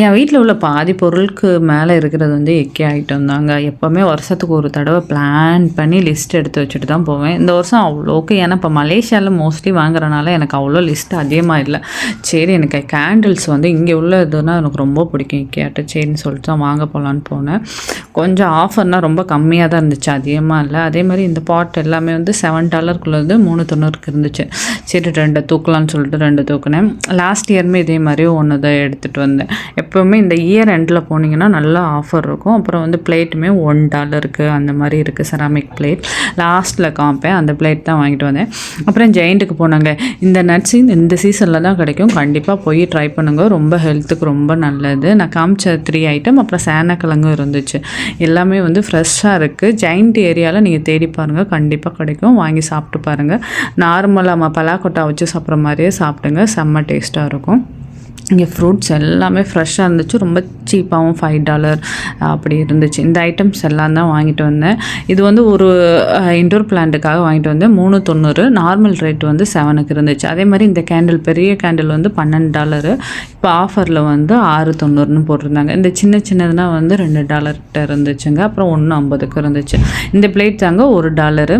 என் வீட்டில் உள்ள பாதி பொருளுக்கு மேலே இருக்கிறது வந்து எக்கே ஐட்டம் தாங்க. எப்போவுமே வருஷத்துக்கு ஒரு தடவை பிளான் பண்ணி லிஸ்ட் எடுத்து வச்சுட்டு தான் போவேன். இந்த வருஷம் அவ்வளோக்கு ஏன்னா இப்போ மலேசியாவில் மோஸ்ட்லி வாங்குறனால எனக்கு அவ்வளோ லிஸ்ட் அதிகமாக இல்லை. சரி எனக்கு கேண்டில்ஸ் வந்து இங்கே உள்ள இதுனால் எனக்கு ரொம்ப பிடிக்கும். இக்கேட்டு சரின்னு சொல்லிட்டு தான் வாங்க போகலான்னு போனேன். கொஞ்சம் ஆஃபர்னால் ரொம்ப கம்மியாக தான் இருந்துச்சு அதிகமாக இல்லை. அதே மாதிரி இந்த பாட் எல்லாமே வந்து செவன் டாலருக்குள்ளது மூணு தொண்ணூறுக்கு இருந்துச்சு. சரி ரெண்டு தூக்கலான்னு சொல்லிட்டு ரெண்டு தூக்குனேன். லாஸ்ட் இயருமே இதே மாதிரி ஒன்று தான் எடுத்துகிட்டு வந்தேன். எப்போவுமே இந்த இயர் எண்டில் போனீங்கன்னா நல்ல ஆஃபர் இருக்கும். அப்புறம் வந்து பிளேட்டுமே ஒன் டாலருக்கு அந்த மாதிரி இருக்குது செராமிக் பிளேட் லாஸ்ட்டில் காமிப்பேன் அந்த பிளேட் தான் வாங்கிட்டு வந்தேன். அப்புறம் ஜெயிண்ட்டுக்கு போனாங்க. இந்த நட்ஸ் இந்த சீசனில் தான் கிடைக்கும். கண்டிப்பாக போய் ட்ரை பண்ணுங்க. ரொம்ப ஹெல்த்துக்கு ரொம்ப நல்லது. நான் காமிச்ச த்ரீ ஐட்டம் அப்புறம் சேனக்கிழங்கும் இருந்துச்சு. எல்லாமே வந்து ஃப்ரெஷ்ஷாக இருக்குது ஜெயிண்ட் ஏரியாவில் நீங்கள் தேடி பாருங்கள் கண்டிப்பாக கிடைக்கும். வாங்கி சாப்பிட்டு பாருங்கள் நார்மலாக நம்ம பலாக்கொட்டா வச்சு சாப்பிட்ற மாதிரியே சாப்பிடுங்க. செம்ம டேஸ்ட்டாக இருக்கும். இங்கே ஃப்ரூட்ஸ் எல்லாமே ஃப்ரெஷ்ஷாக இருந்துச்சு. ரொம்ப சீப்பாகவும் ஃபைவ் டாலர் அப்படி இருந்துச்சு. இந்த ஐட்டம்ஸ் எல்லாம் தான் வாங்கிட்டு வந்தேன். இது வந்து ஒரு இன்டோர் பிளான்ட்டுக்காக வாங்கிட்டு வந்தேன். மூணு தொண்ணூறு நார்மல் ரேட் வந்து செவனுக்கு இருந்துச்சு. அதே மாதிரி இந்த கேண்டில் பெரிய கேண்டில் வந்து பன்னெண்டு டாலரு இப்போ ஆஃபரில் வந்து ஆறு தொண்ணூறுன்னு போட்டிருந்தாங்க. இந்த சின்ன சின்னதுனால் வந்து ரெண்டு டாலர்கிட்ட இருந்துச்சுங்க. அப்புறம் ஒன்று ஐம்பதுக்கு இருந்துச்சு. இந்த பிளேட் தாங்க ஒரு டாலரு